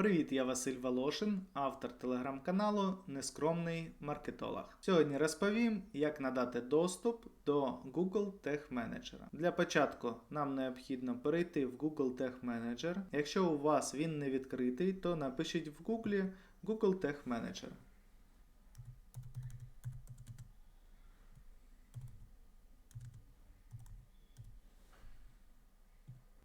Привіт, я Василь Волошин, автор телеграм-каналу Нескромний маркетолог. Сьогодні розповім, як надати доступ до Google Tech Manager. Для початку нам необхідно перейти в Google Tech Manager. Якщо у вас він не відкритий, то напишіть в Google Google Tech Manager.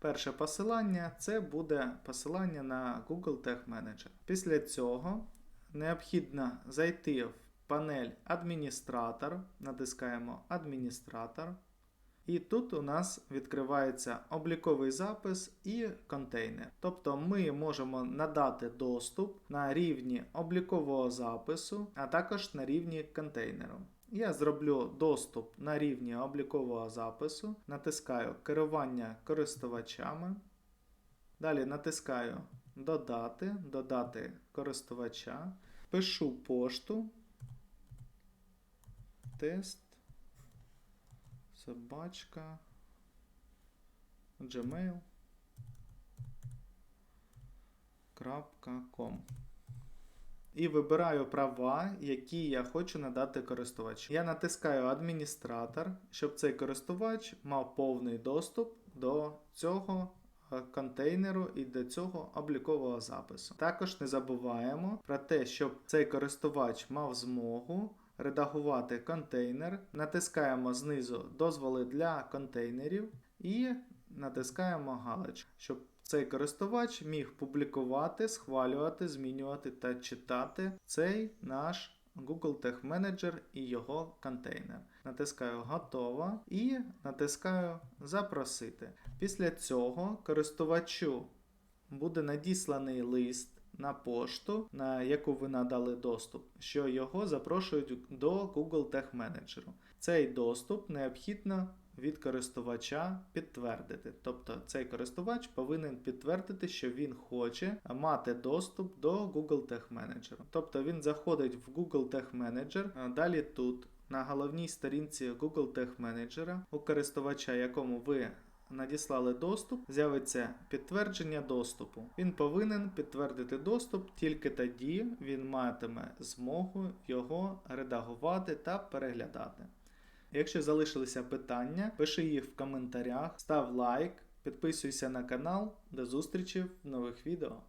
Перше посилання це буде посилання на Google Tag Manager. Після цього необхідно зайти в панель Адміністратор, натискаємо Адміністратор. І тут у нас відкривається обліковий запис і контейнер. Тобто ми можемо надати доступ на рівні облікового запису, а також на рівні контейнеру. Я зроблю доступ на рівні облікового запису, натискаю керування користувачами. Далі натискаю Додати, додати користувача, пишу пошту, тест, собачка, gmail.com і вибираю права, які я хочу надати користувачу. Я натискаю адміністратор, щоб цей користувач мав повний доступ до цього е, контейнеру і до цього облікового запису. Також не забуваємо про те, щоб цей користувач мав змогу. Редагувати контейнер, натискаємо знизу дозволи для контейнерів і натискаємо галочку, щоб цей користувач міг публікувати, схвалювати, змінювати та читати цей наш Google Tag Manager і його контейнер. Натискаю Готово і натискаю Запросити. Після цього користувачу буде надісланий лист. На пошту, на яку ви надали доступ, що його запрошують до Google Tag Manager. Цей доступ необхідно від користувача підтвердити. Тобто цей користувач повинен підтвердити, що він хоче мати доступ до Google Tag Manager. Тобто він заходить в Google Tag Manager, далі тут. На головній сторінці Google Tag Manager у користувача, якому ви надіслали доступ, з'явиться підтвердження доступу. Він повинен підтвердити доступ, тільки тоді він матиме змогу його редагувати та переглядати. Якщо залишилися питання, пиши їх в коментарях, став лайк, підписуйся на канал. До зустрічі в нових відео.